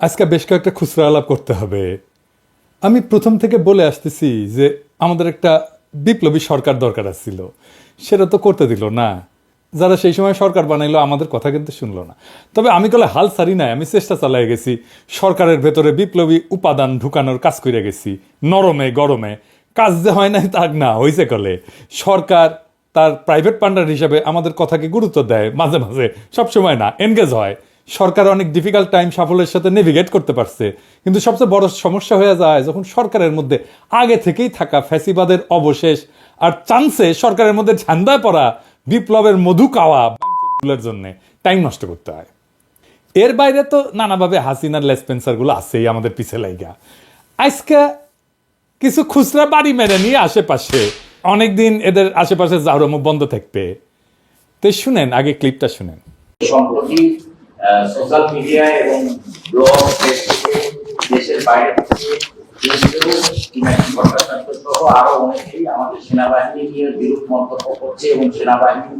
আজকে বেশ কয়েকটা খুচরা আলাপ করতে হবে। আমি প্রথম থেকে বলে আসতেছি যে আমাদের একটা বিপ্লবী সরকার দরকার ছিল সেটা তো করতে দিল না। যারা সেই সময় সরকার বানাইলো, আমাদের কথা কিন্তু শুনলো না। তবে আমি কলে হাল সারি নাই, আমি চেষ্টা চালাই গেছি। সরকারের ভেতরে বিপ্লবী উপাদান ঢুকানোর কাজ করে গেছি। নরমে, গরমে। কাজ যে হয় নাই, তাক না হয়েছে কলে। সরকার তার প্রাইভেট পান্ডার হিসাবে আমাদের কথাকে গুরুত্ব দেয়, মাঝে মাঝে। সব সময় না এনগেজ হয়। সরকার অনেক ডিফিকাল্ট টাইম সাফল্যের সাথে নেভিগেট করতে পারছে। কিন্তু সবচেয়ে বড় সমস্যা হয়ে যায় যখন সরকারের মধ্যে আগে থেকেই থাকা ফ্যাসিবাদের অবশেষ আর চান্সে সরকারের মধ্যে ঝান্ডায় পড়া বিপ্লবের মধু কাওয়া জন্য। টাইম নষ্ট করতে হয়। এর বাইরে তো নানাভাবে হাসিনার লেসপেন্সারগুলো আছেই আমাদের পিছে লাইগা। আজকে কিছু খুচরা বাড়ি মেরে নিয়ে আশেপাশে, অনেকদিন এদের আশেপাশে জাহরমুখ বন্ধ থাকবে। তো শুনেন, আগে ক্লিপটা শুনেন। সোশ্যাল মিডিয়া এবং ব্লগ ফেসবুকে দেশের বাইরে থেকে ভট্টাচার্য সহ আরও অনেকেই আমাদের সেনাবাহিনী নিয়ে বিরূপ মন্তব্য করছে এবং সেনাবাহিনী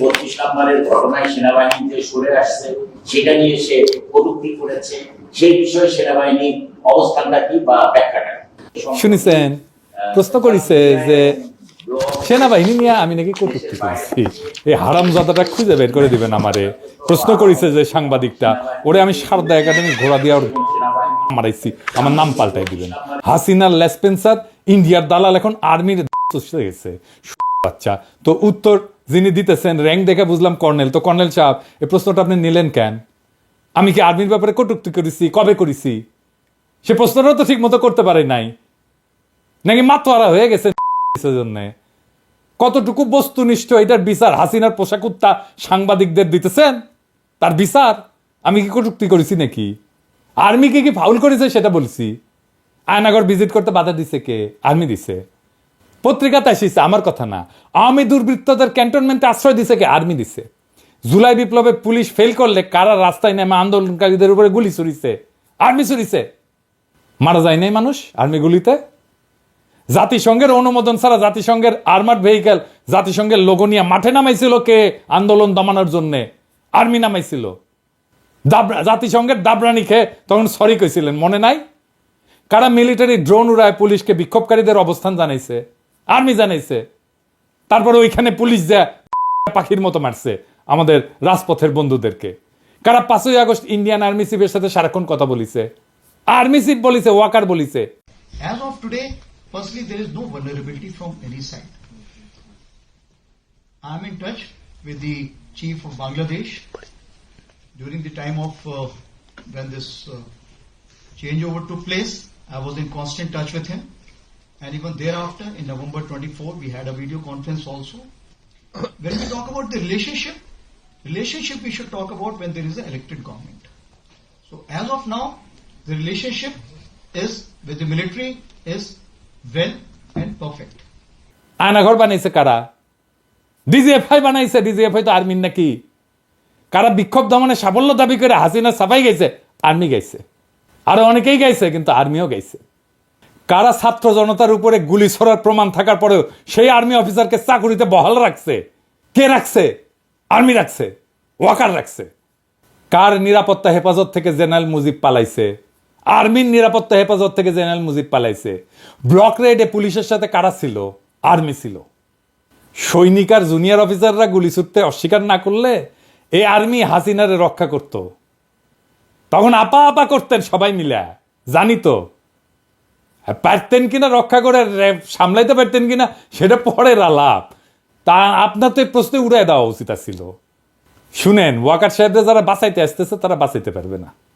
বত্রিশ নম্বরের ঘটনায় সেনাবাহিনী যে সরে আসছে সেটা নিয়ে সে কটূক্তি করেছে সেই বিষয়ে সেনাবাহিনীর অবস্থানটা কি বা ব্যাখ্যাটা? শুনেছেন প্রশ্ন করিছে যে সেনাবাহিনী নিয়ে আমি নাকি কটূক্তি করেছি। এই হারাম জাদাটা খুঁজে বের করে দিবেন আমারে। প্রশ্ন করিছে যে সাংবাদিকটা, ওরে আমি সারদা একাডেমি ঘোরা দিয়ে মারাইছি, আমার নাম পাল্টাই দিবেন। হাসিনার লেসপেন্সার ইন্ডিয়ার দালাল এখন আর্মির গেছে। বাচ্চা। তো উত্তর যিনি দিতেছেন, র্যাঙ্ক দেখে বুঝলাম কর্নেল। তো কর্নেল সাহেব এই প্রশ্নটা আপনি নিলেন কেন? আমি কি আর্মির ব্যাপারে কটূক্তি করেছি? কবে করেছি? সে প্রশ্নটাও তো ঠিক মতো করতে পারে নাই। নাকি মাতোয়ারা হয়ে গেছে জন্য কতটুকু বস্তুনিষ্ঠ এটার বিচার? হাসিনার পোশাক উত্তা সাংবাদিকদের দিতেছেন? তার বিচার? আমি কি কটুক্তি করেছি নাকি? আর্মি কি কি ফাউল করেছে সেটা বলছি। আয়নাগর ভিজিট করতে বাধা দিছে কে? আর্মি দিছে। পত্রিকাতে আসিছে আমার কথা না। আওয়ামী দুর্বৃত্তদের ক্যান্টনমেন্টে আশ্রয় দিছে কে? আর্মি দিছে। জুলাই বিপ্লবে পুলিশ ফেল করলে কারা রাস্তায় নেমে আন্দোলনকারীদের উপরে গুলি ছুড়িছে? আর্মি ছুড়িছে। মারা যায় নাই মানুষ আর্মি গুলিতে? জাতিসংঘের অনুমোদন ছাড়া জাতিসংঘের আর্মার্ড ভেহিকেল জাতিসংঘের লোগো নিয়ে মাঠে নামাইছিল কে? আন্দোলন দমানোর জন্য। আর্মি নামাইছিল। দাবরা- জাতিসংঘের দাবরানি খেয়ে তখন সরি কইছিলেন মনে নাই? কারা মিলিটারি ড্রোন উড়ায় পুলিশকে বিক্ষোভকারীদের অবস্থান জানাইছে? আর্মি জানাইছে। তারপরে ওইখানে পুলিশ যা পাখির মতো মারছে আমাদের রাজপথের বন্ধুদেরকে। কারা পাঁচই আগস্ট ইন্ডিয়ান আর্মি চিফের সাথে সারাক্ষণ কথা বলিছে? আর্মি চিফ বলিছে ওয়াকার বলিছে। As of today, firstly, there is no vulnerability from any side. I am in touch with the chief of Bangladesh during the time of uh, when this uh, changeover took place. I was in constant touch with him, and even thereafter, in November 24, we had a video conference also. when we talk about the relationship, relationship we should talk about when there is an elected government. So as of now, the relationship is with the military is well and perfect. Aynaghor বানাইছে কারা? DGFI বানাইছে DGFI তো আর্মির নাকি? কারা বিক্ষোভ দমনে সাফল্য দাবি করে হাসিনা সাফাই গেছে আর্মি গাইছে। আরও অনেকেই গাইছে, কিন্তু আর্মিও গাইছে। কারা ছাত্র জনতার উপরে গুলি ছড়ার প্রমাণ থাকার পরেও সেই আর্মি অফিসারকে চাকুরিতে বহাল রাখছে? কে রাখছে? আর্মি রাখছে, ওয়াকার রাখছে। কার নিরাপত্তা হেফাজত থেকে জেনারেল মুজিব পালাইছে? আর্মির নিরাপত্তা হেফাজত থেকে জেনারেল মুজিব পালাইছে। ব্লক রেডে পুলিশের সাথে কারা ছিল? আর্মি ছিল। সৈনিক আর জুনিয়র অফিসাররা গুলি ছুটতে অস্বীকার না করলে এই আর্মি হাসিনারে রক্ষা করত। তখন আপা আপা করতেন সবাই মিলে। জানি তো। পারতেন কিনা রক্ষা করে সামলাইতে পারতেন কিনা, সেটা পরের আলাপ। তা আপনার তো এই প্রশ্নে উড়াই দেওয়া উচিত ছিল শুনেন, ওয়াকার সাহেবরা যারা বাঁচাইতে আসতেছে, তারা বাঁচাইতে পারবে না।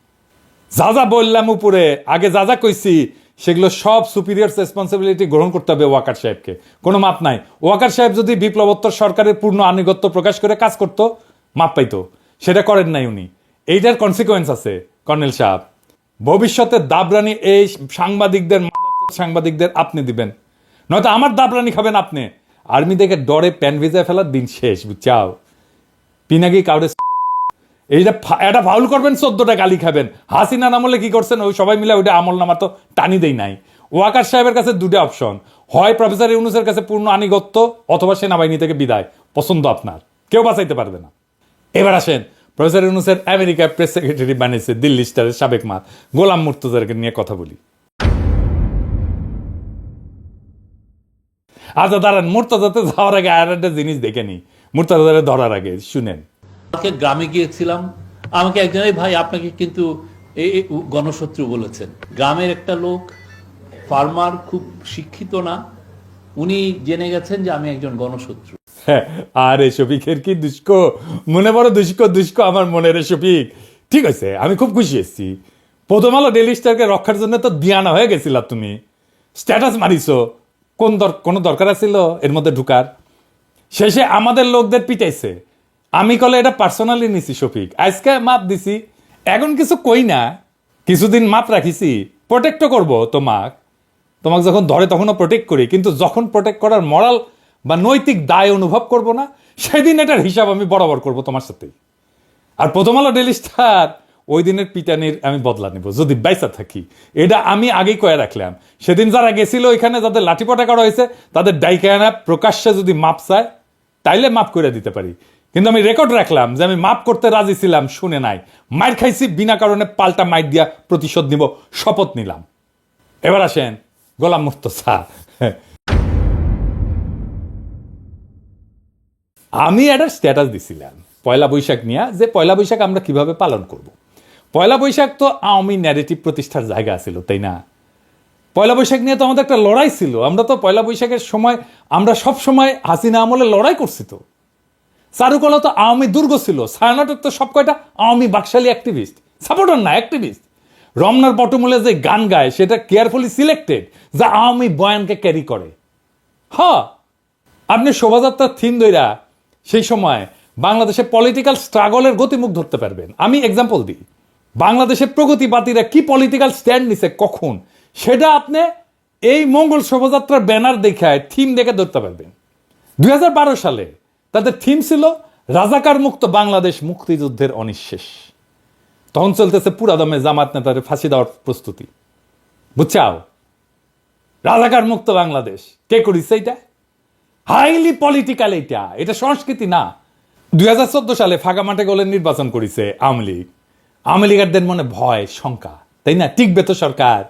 যা যা বললাম উপরে, আগে যা যা কইছি, সেগুলো সব সুপিরিয়র রেসপন্সিবিলিটি গ্রহণ করতে হবে ওয়াকার সাহেবকে। কোনো মাপ নাই। ওয়াকার সাহেব যদি বিপ্লবোত্তর সরকারের পূর্ণ আনুগত্য প্রকাশ করে কাজ করত, মাপ পাইতো। সেটা করেন নাই উনি। এইটার কনসিকোয়েন্স আছে, কর্নেল সাহেব। ভবিষ্যতে দাবরানি এই সাংবাদিকদের সাংবাদিকদের আপনি দিবেন। নয়তো আমার দাবরানি খাবেন আপনি। আর্মি দেখে ডরে প্যান ভিজায় ফেলার দিন শেষ, বুঝছাও? পিনাকি কাউরে এইটা এটা ফাউল করবেন, চোদ্দটা গালি খাবেন। হাসিনা নামলে কি করছেন? ওই সবাই মিলে ওইটা আমল নামা তো টানি দেই নাই। ওয়াকার সাহেবের কাছে দুটো অপশন হয় প্রফেসর ইউনুসের কাছে পূর্ণ আনিগত্য, অথবা সেনাবাহিনী থেকে বিদায়। পছন্দ আপনার। কেউ বাঁচাইতে পারবে না। এবার আসেন, প্রফেসর ইউনুসের আমেরিকা প্রেস সেক্রেটারি বানিয়েছে দিল্লি স্টারের সাবেক মা, গোলাম মুর্তজারকে নিয়ে কথা বলি। আচ্ছা দাঁড়ান, মুর্তজাতে যাওয়ার আগে আর একটা জিনিস দেখে নি মুর্তজারে ধরার আগে, শুনেন। আমাকে গ্রামে গিয়েছিলাম। আমাকে একজন ভাই আপনাকে কিন্তু গণশত্রু বলেছেন। গ্রামের একটা লোক ফার্মার খুব শিক্ষিত না। উনি জেনে গেছেন যে আমি একজন গণশত্রু। হ্যাঁ, আরে শফিকের কি দুষ্ক? মনে বড় দুষ্ক দুষ্ক আমার মনে রে শফিক। ঠিক আছে আমি খুব খুশি এসেছি প্রথম আলো ডেলি স্টারকে রক্ষার জন্য তো দিয়ানা হয়ে গেছিলা তুমি। স্ট্যাটাস মারিছো। কোন কোনো দরকার ছিল এর মধ্যে ঢুকার? শেষে আমাদের লোকদের পিটাইছে। আমি কলে এটা পার্সোনালি নিছি, শফিক। আজকে মাপ দিছি, এখন কিছু কই না, কিছুদিন মাপ রাখিছি প্রোটেক্টও করব তোমাক। তোমাকে যখন ধরে তখনও প্রোটেক্ট করি, কিন্তু যখন প্রোটেক্ট করার মরাল বা নৈতিক দায় অনুভব করব না, সেদিন এটার হিসাব আমি বরাবর করব তোমার সাথেই। আর প্রথম আলো ডেলি স্টার, ওই দিনের পিটানির আমি বদলা নেব, যদি বাইসা থাকি। এটা আমি আগেই কয়ে রাখলাম। সেদিন যারা গেছিল ওইখানে, যাদের লাঠিপটা করা হয়েছে, তাদের ডাইকানা প্রকাশ্যে যদি মাপ চায়, তাইলে মাপ করে দিতে পারি। কিন্তু আমি রেকর্ড রাখলাম যে আমি মাপ করতে রাজি ছিলাম, শুনে নাই। মাইর খাইছি, বিনা কারণে পাল্টা মাইর দিয়া প্রতিশোধ নিব, শপথ নিলাম। এবার আসেন, গোলাম মুর্তসা আমি একটা স্ট্যাটাস দিছিলাম, পয়লা বৈশাখ নিয়ে, যে পয়লা বৈশাখ আমরা কীভাবে পালন করব। পয়লা বৈশাখ তো আওয়ামী ন্যারেটিভ প্রতিষ্ঠার জায়গা ছিল, তাই না? পয়লা বৈশাখ নিয়ে তো আমাদের একটা লড়াই ছিল। আমরা তো পয়লা বৈশাখের সময়, আমরা সব সময় হাসিনা আমলে লড়াই করছি তো। চারুকলা তো আওয়ামী দুর্গ ছিল। ছায়ানটের তো সব কয়টা? আওয়ামী বাকশালী অ্যাক্টিভিস্ট সাপোর্টার না অ্যাক্টিভিস্ট রমনার পটমূলে যে গান গায়, সেটা কেয়ারফুলি সিলেক্টেড যা আওয়ামী বয়ানকে ক্যারি করে। হ আপনি শোভাযাত্রার থিম দইরা সেই সময় বাংলাদেশে পলিটিক্যাল স্ট্রাগলের গতিমুখ ধরতে পারবেন। আমি এক্সাম্পল দিই। বাংলাদেশের প্রগতিবাদীরা কি পলিটিক্যাল স্ট্যান্ড নিছে, কখন? সেটা আপনি এই মঙ্গল শোভাযাত্রার ব্যানার দেখায় থিম দেখে ধরতে পারবেন। দু হাজার বারো সালে তাদের থিম ছিল রাজাকার মুক্ত বাংলাদেশ মুক্তিযুদ্ধের অনিঃশেষ। তখন চলতেছে পুরাদমে জামাত নেতার ফাঁসি দেওয়ার প্রস্তুতি। বুঝছাও? রাজাকার মুক্ত বাংলাদেশ। কে করিছে এটা? হাইলি পলিটিক্যাল এটা। এটা সংস্কৃতি না। দুই হাজার চোদ্দ সালে ফাঁকা মাঠে গোলের নির্বাচন করেছে আওয়ামী লীগ। আওয়ামী লীগারদের মনে ভয়, শঙ্কা, তাই না? টিকবে তো সরকার।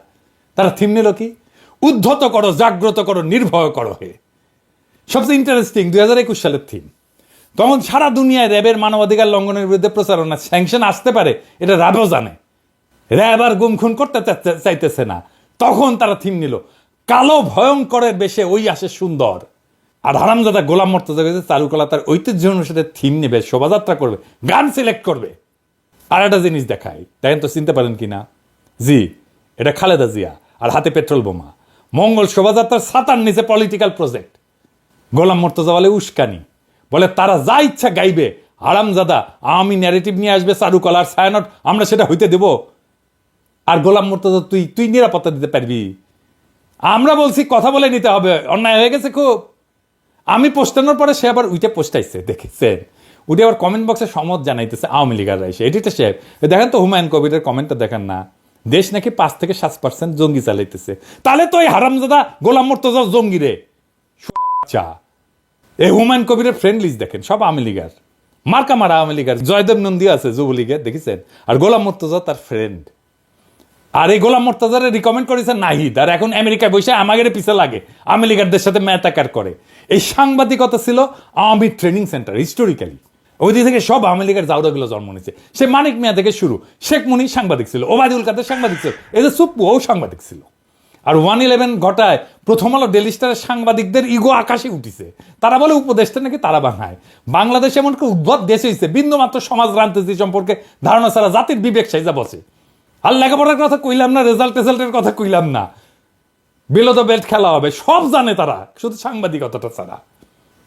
তারা থিম নিল কি? উদ্ধত করো, জাগ্রত করো, নির্ভয় করো হে। সবচেয়ে ইন্টারেস্টিং দুই হাজার একুশ সালের থিম তখন সারা দুনিয়ায় র্যাবের মানবাধিকার লঙ্ঘনের বিরুদ্ধে প্রচারণা স্যাংশন আসতে পারে, এটা র্যাবও জানে। র্যাব আর গুম খুন করতে চাইতেছে না। তখন তারা থিম নিল, কালো ভয়ঙ্করের বেশে ওই আসে সুন্দর। আর হারামজাদা গোলাম মর্তজা গেছে, চারুকলা তার ঐতিহ্য অনুসারে থিম নেবে, শোভাযাত্রা করবে, গান সিলেক্ট করবে। আর একটা জিনিস দেখায় দেখেন তো, চিনতে পারেন কি না জি, এটা খালেদা জিয়া, আর হাতে পেট্রোল বোমা। মঙ্গল শোভাযাত্রার সাতার নিচে পলিটিক্যাল প্রজেক্ট গোলাম মর্তজা বলে, উস্কানি। বলে, তারা যা ইচ্ছা গাইবে। আরামজাদা আমি ন্যারেটিভ নিয়ে আসবে চারুকলার ছায়ানট আমরা সেটা হইতে দেব। আর গোলাম মর্তজা, তুই তুই নিরাপত্তা দিতে পারবি। আমরা বলছি, কথা বলে নিতে হবে, অন্যায় হয়ে গেছে খুব। আমি পোস্টানোর পরে সে আবার উইটে পোস্টাইছে দেখেছেন উঠে আবার কমেন্ট বক্সে সমত জানাইতেছে, আওয়ামী লীগাররা এসে তো সে দেখেন তো হুমায়ুন কবিরের কমেন্টটা দেখেন না। দেশ নাকি পাঁচ থেকে সাত পার্সেন্ট জঙ্গি চালাইতেছে। তাহলে তো এই হারামজাদা গোলাম মর্তজা জঙ্গি রে। আচ্ছা এই হুমায়ুন কবিরের ফ্রেন্ড লিস্ট দেখেন, সব আওয়ামী লীগার। মার্কা মারা আওয়ামী লীগার, জয়দেব নন্দী আছে যুবলীগের, দেখেছেন? আর গোলাম মর্তজা তার ফ্রেন্ড আর এই গোলাম মোর্তাজারে রিকমেন্ড করেছে নাহিদ, আর এখন আমেরিকায় বসে আমাদের পিছে লাগে, আওয়ামী লীগারদের সাথে ম্যাতাকার করে। এই সাংবাদিকতা ছিল আওয়ামী ট্রেনিং সেন্টার হিস্টোরিক্যালি ওই দিক থেকে সব আওয়ামী লীগের জাউরাগুলো জন্ম নিয়েছে। সে মানিক মিয়া থেকে শুরু। শেখ মুনি সাংবাদিক ছিল, ওবায়দুল কাদের সাংবাদিক ছিল। এদের সুপ্পু, ও সাংবাদিক ছিল। আর ওয়ান ইলেভেন ঘটায়, প্রথম আলো ডেলি স্টারের সাংবাদিকদের ইগো আকাশে উঠিছে। তারা বলে উপদেশটা নাকি তারা বানায়। বাংলাদেশ এমন কি উদ্ভট দেশ হয়েছে বিন্দু মাত্র সমাজ রাজনীতি সম্পর্কে ধারণা ছাড়া জাতির বিবেক সাইজা বসে। আর লেখাপড়ার কথা কইলাম না রেজাল্ট রেজাল্টের কথা কইলাম না। বেলো তো বেল্ট খেলা হবে, সব জানে তারা, শুধু সাংবাদিকতাটা ছাড়া।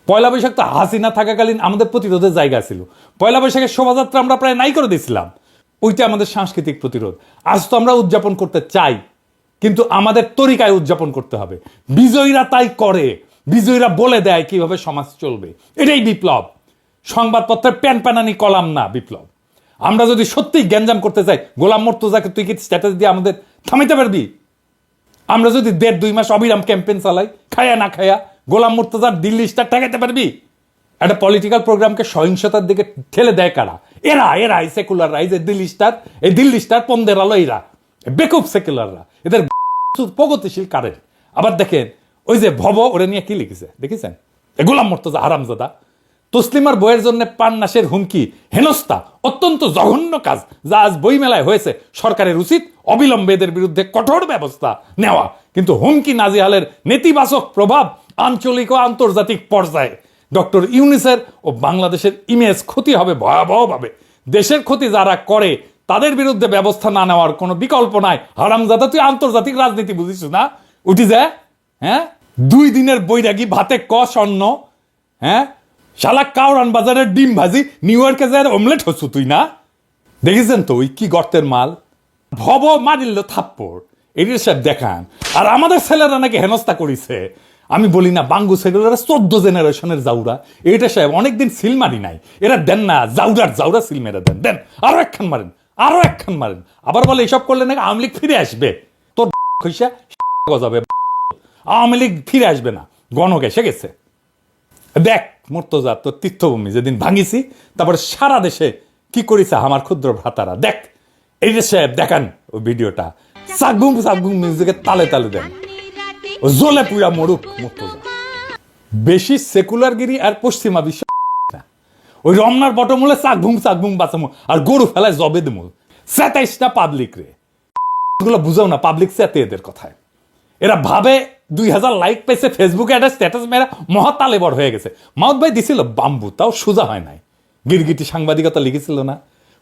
পয়লা বৈশাখ তো হাসিনা থাকাকালীন আমাদের প্রতিরোধের জায়গা ছিল। পয়লা বৈশাখের শোভাযাত্রা আমরা প্রায় নাই করে দিয়েছিলাম। ওইটা আমাদের সাংস্কৃতিক প্রতিরোধ। আজ তো আমরা উদযাপন করতে চাই। কিন্তু আমাদের তরিকায় উদযাপন করতে হবে। বিজয়ীরা তাই করে। বিজয়ীরা বলে দেয় কীভাবে সমাজ চলবে। এটাই বিপ্লব। সংবাদপত্রের প্যান প্যানানি কলাম না বিপ্লব। আমরা যদি সত্যিই গ্যাঞ্জাম করতে চাই, গোলাম মর্তুজাকে তুই কি স্ট্যাটাস দিয়ে আমাদের থামাইতে পারবি? আমরা যদি দেড় দুই মাস অবিরাম ক্যাম্পেন চালাই, খায়া না খায়া গোলাম মুর্তজার দিল্লি স্টার ঠেকাতে পারবি? একটা পলিটিক্যাল প্রোগ্রামকে সহিংসতার দিকে ঠেলে দেয় কারা? এরা এরা, এই সেকুলাররা এই যে দিল্লি স্টার এই দিল্লি স্টার পন্দের আলো এরা বেকুব সেকুলাররা এদের প্রগতিশীল কারের। আবার দেখেন, ওই যে ভব, ওরে নিয়ে কি লিখেছে? দেখেছেন? এ গোলাম মর্তজা হারামজাদা। তসলিমার বইয়ের জন্য পান্নাসের হুমকি, হেনস্থা, অত্যন্ত জঘন্য কাজ, যা আজ বইমেলায় হয়েছে। সরকারের উচিত অবিলম্বে এদের বিরুদ্ধে কঠোর ব্যবস্থা নেওয়া। কিন্তু হুমকি নাজিহালের নেতিবাচক প্রভাব আঞ্চলিক ও আন্তর্জাতিক পর্যায়ে। ডক্টর ইউনিসের ও বাংলাদেশের ইমেজ ক্ষতি হবে ভয়াবহভাবে। দেশের ক্ষতি যারা করে বিরুদ্ধে ব্যবস্থা না নেওয়ার কোনো বিকল্প নাই। হারামজাদা, তুই আন্তর্জাতিক রাজনীতি বুঝিস না? উঠি যায় হ্যাঁ? দুই দিনের বৈরাগী, ভাতে ক, স্বর্ণ হ্যাঁ? শালা কাউরান বাজারের ডিম ভাজি, নিউ ইয়র্কে যায় অমলেট হচ্ছু তুই না? দেখেছেন তো ওই কি গর্তের মাল? ভব মারিল থাপ্পড়। এটির সাহেব দেখান। আর আমাদের ছেলেরা নাকি হেনস্থা করিছে। আমি বলি না, বাঙ্গু ছেলেরা চোদ্দ জেনারেশনের জাউরা। এইটা সাহেব অনেকদিন সিল মারি নাই। এরা দেন না, জাউরার জাউরা সিল মেরে দেন। দেন, আরও একখান মারেন। আরও একখান মারেন। আবার বলে, এসব করলে নাকি আওয়ামী লীগ ফিরে আসবে? তোর খইসা গজাবে। আওয়ামী লীগ ফিরে আসবে না। গণক এসে গেছে। দেখ, মুর্তজা, তোর তীর্থভূমি, যেদিন ভাঙিছি, তারপরে সারা দেশে কি করিছে আমার ক্ষুদ্র ভ্রাতারা। দেখ, এই যে সাহেব দেখান ওই ভিডিওটা। সাগুম সাগুম মিউজিকের তালে তালে দেন। ও জ্বলে পুরা মরুক মুর্তজা। বেশি সেকুলারগিরি আর পশ্চিমা বিশ্ব। ওই রমনার বটমূলে চাকভুম চাকভুম বাঁচামো। আর গরু ফেলায় জবে দেবো স্যাটাইশটা পাবলিক রে। এগুলো বুঝাও না পাবলিক স্যাতে এদের কথায়। এরা ভাবে দুই হাজার লাইক পেয়েছে ফেসবুকে একটা স্ট্যাটাস মেরা মহাতালে বড় হয়ে গেছে। মাউদ ভাই দিছিল বাম্বু তাও সোজা হয় নাই। গিরগিটি সাংবাদিকতা লিখেছিল না।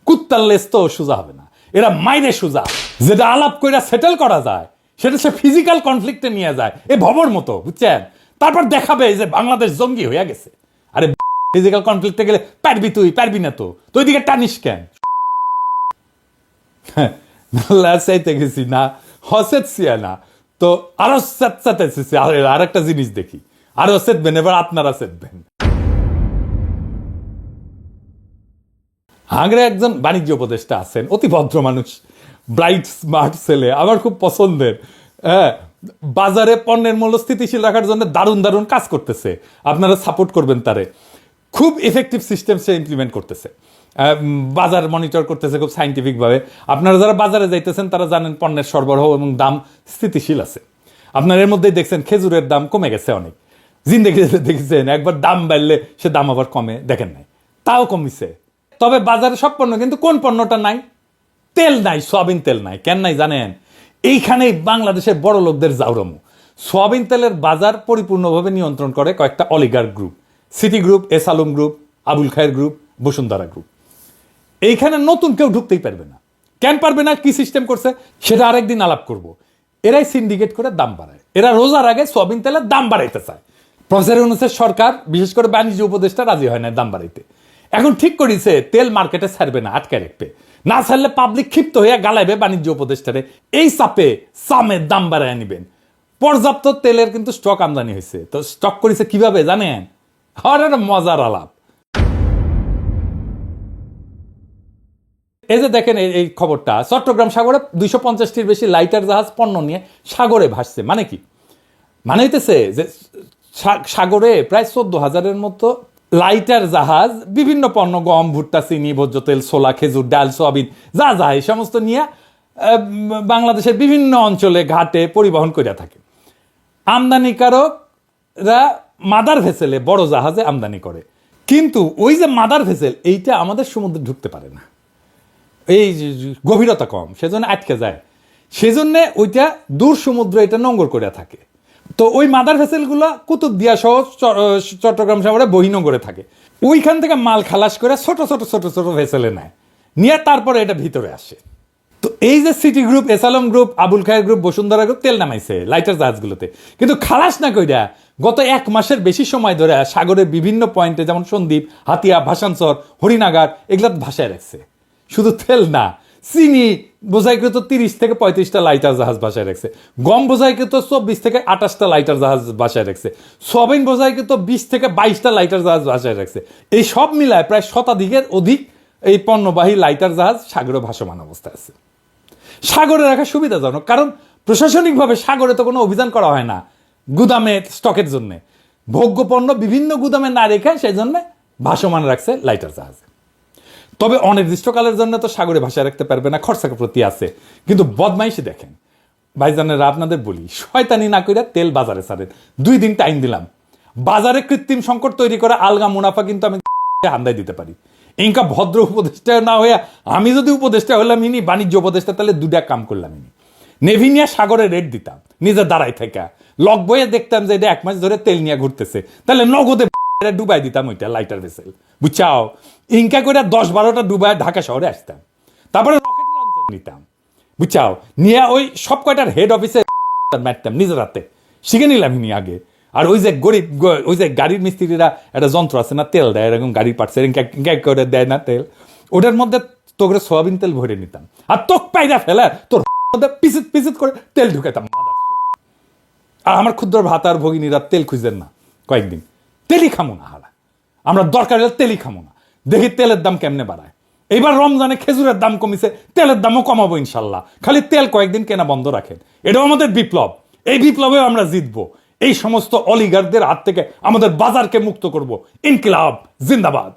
কুত্তার লেস তো সোজা হবে না। এরা মাইরে সোজা। যেটা আলাপ কইরা সেটেল করা যায়, সেটা সে ফিজিক্যাল কনফ্লিক্টে নিয়ে যায়। এ ভবর মতো, বুঝছেন? তারপর দেখাবে যে বাংলাদেশ জঙ্গি হয়ে গেছে। আরে ফিজিক্যাল কনফ্লিক্টে গেলে, পারবি তুই, পারবি না তো। তুই দিকে টানিস কেন? চাইতে গেছি না না। তো আরও জিনিস দেখি। আরও সেদবেন এবার আপনারা সেদবেন একজন বাণিজ্য উপদেষ্টা আছেন, অতি ভদ্র মানুষ ব্রাইট স্মার্ট ছেলে, আমার খুব পছন্দের। হ্যাঁ বাজারে পণ্যের মূল্য স্থিতিশীল রাখার জন্য দারুণ দারুণ কাজ করতেছে। আপনারা সাপোর্ট করবেন তারে। খুব ইফেক্টিভ সিস্টেম সে ইমপ্লিমেন্ট করতেছে। বাজার মনিটর করতেছে খুব সাইন্টিফিকভাবে আপনারা যারা বাজারে যাইতেছেন, তারা জানেন পণ্যের সরবরাহ এবং দাম স্থিতিশীল আছে। আপনার এর মধ্যেই দেখছেন খেজুরের দাম কমে গেছে অনেক। জিন্দেগি দেখেছেন, একবার দাম বাড়লে সে দাম আবার কমে, দেখেন নাই। তাও কমিছে। তবে বাজারে সব পণ্য, কিন্তু কোন পণ্যটা নাই? তেল নাই, সয়াবিন তেল নাই, কেন নাই জানেন? এইখানেই বাংলাদেশের বড় লোকদের জাউরামু। সয়াবিন তেলের বাজার পরিপূর্ণভাবে নিয়ন্ত্রণ করে কয়েকটা oligarch group City group, S Alam group, Abul Khair group, Bashundhara group. এইখানে নতুন কেউ ঢুকতেই পারবে না। কেন পারবে না? কি সিস্টেম করছে? সেটা আরেকদিন আলাপ করব। এরাই সিন্ডিকেট করে দাম বাড়ায়। এরা রোজার আগে সোয়াবিন তেলের দাম বাড়াইতে চায়। প্রফেসর ইউনুসের সরকার, বিশেষ করে বাণিজ্য উপদেষ্টা রাজি হয় না দাম বাড়াইতে। এখন ঠিক করেছে, তেল মার্কেটে ছাড়বে না, আটকে রাখবে। না ছাড়লে পাবলিক ক্ষিপ্ত হয়ে গালাইবে বাণিজ্য উপদেষ্টারে। এই চাপে সামের দাম বাড়ায় নিবেন। পর্যাপ্ত তেলের কিন্তু স্টক আমদানি হয়েছে। তো স্টক করেছে কীভাবে জানেন? আর একটা মজার আলাপ। এই যে দেখেন এই- খবরটা, চট্টগ্রাম সাগরে দুইশো পঞ্চাশটির বেশি লাইটার জাহাজ পণ্য নিয়ে সাগরে ভাসছে। মানে কি? মানে হইতেছে যে সাগরে প্রায় চোদ্দ হাজারের মতো লাইটার জাহাজ, বিভিন্ন পণ্য, গম, ভুট্টা, চিনি, ভোজ্য তেল, ছোলা, খেজুর, ডাল, সয়াবিন, যা যা, এই সমস্ত নিয়ে বাংলাদেশের বিভিন্ন অঞ্চলে ঘাটে পরিবহন করে থাকে। আমদানিকারকরা মাদার ভেসেলে বড় জাহাজে আমদানি করে। কিন্তু ওই যে মাদার ভেসেল, এইটা আমাদের সমুদ্রে ঢুকতে পারে না। এই গভীরতা কম, সেজন্য আটকে যায়। সেজন্য ওইটা দূর সমুদ্র এটা নোঙ্গর করে থাকে। তো ওই মাদার ভেসেলগুলো কুতুবদিয়া সহ চ- চট্টগ্রাম শহরে বহিনগরে থাকে। ওইখান থেকে মাল খালাস করে ছোট ছোট ছোট ছোট ভেসেলে নেয়। নিয়ে তারপরে এটা ভিতরে আসে। তো এই যে City group S Alam group Abul Khair group Bashundhara group তেল নামাইছে লাইটার জাহাজগুলোতে। কিন্তু খালাস না কইরা গত এক মাসের বেশি সময় ধরে সাগরের বিভিন্ন পয়েন্টে যেমন সন্দ্বীপ, হাতিয়া, ভাসানচর হরিনাগার এগুলো ভাসায় রাখছে। শুধু তেল না, চিনি বোঝাইকৃত তিরিশ থেকে পঁয়ত্রিশটা লাইটার জাহাজ বাসায় রাখছে। গম বোঝাইকৃত চব্বিশ থেকে আঠাশটা লাইটার জাহাজ বাসায় রাখছে। সবিন বোঝাইকৃত বিশ থেকে বাইশটা লাইটার জাহাজ বাসায় রাখছে। এই সব মিলায় প্রায় শতাধিকের অধিক এই পণ্যবাহী লাইটার জাহাজ সাগরে ভাসমান অবস্থায় আছে। সাগরে রাখা সুবিধাজনক। কারণ প্রশাসনিকভাবে সাগরে তো কোনো অভিযান করা হয় না, গুদামে স্টকের জন্য। ভোগ্য পণ্য বিভিন্ন গুদামে না রেখে সেই জন্য ভাসমান রাখছে লাইটার জাহাজে। তবে অনির্দিষ্টকালের জন্য তো সাগরে ভাষায় রাখতে পারবে না খরচাকে প্রতি আছে। কিন্তু বদমাইশি দেখেন। ভাইজানেরা আপনাদের বলি, শয়তানি না কইরা তেল বাজারে ছাড়েন। দুই দিন টাইম দিলাম। বাজারে কৃত্রিম সংকট তৈরি করে আলগা মুনাফা কিন্তু আমি হান্দায় দিতে পারি। ইনকা ভদ্র উপদেষ্টা না হইয়া আমি যদি উপদেষ্টা হলাম ইনি, বাণিজ্য উপদেষ্টা, তাহলে দুটা কাম করলাম ইনি। নেভি নিয়ে সাগরে রেট দিতাম, নিজে দাঁড়াই থেকে লক বইয়ে দেখতাম যে এটা এক মাস ধরে তেল নিয়ে ঘুরতেছে। তাহলে নগদে ডুবাই দিতাম ওইটা লাইটার ভেসেল বুঝছাও? ইনকা করে দশ বারোটা ডুবাই ঢাকা শহরে আসতাম। তারপরে নিতাম। বুঝছাও? নিয়ে ওই সব কয়টার হেড অফিসে মারতাম নিজের হাতে। শিখে নিলাম ইনি আগে। আর ওই যে গরিব ওই যে গাড়ির মিস্ত্রিরা একটা যন্ত্র আছে না, তেল দেয়, এরকম গাড়ির পার্টস করে দেয় না তেল। ওটার মধ্যে তোকে সোয়াবিন তেল ভরে নিতাম। আর তোক পাইরা ফেলে, তোর মধ্যে পিসিত পিসিত করে তেল ঢুকাতাম আর আমার ক্ষুদ্র ভাত আর ভগিনীরা তেল খুঁজেন না, কয়েকদিন। তেলই খামো না হারা আমরা দরকার হলে তেলই খামো না। দেখি তেলের দাম কেমনে বাড়ায়। এইবার রমজানে খেজুরের দাম কমিছে, তেলের দামও কমাবো ইনশাল্লাহ। খালি তেল কয়েকদিন কেনা বন্ধ রাখেন। এটাও আমাদের বিপ্লব। এই বিপ্লবেও আমরা জিতবো। এই সমস্ত অলিগারদের হাত থেকে আমাদের বাজারকে মুক্ত করব। ইনকিলাব জিন্দাবাদ।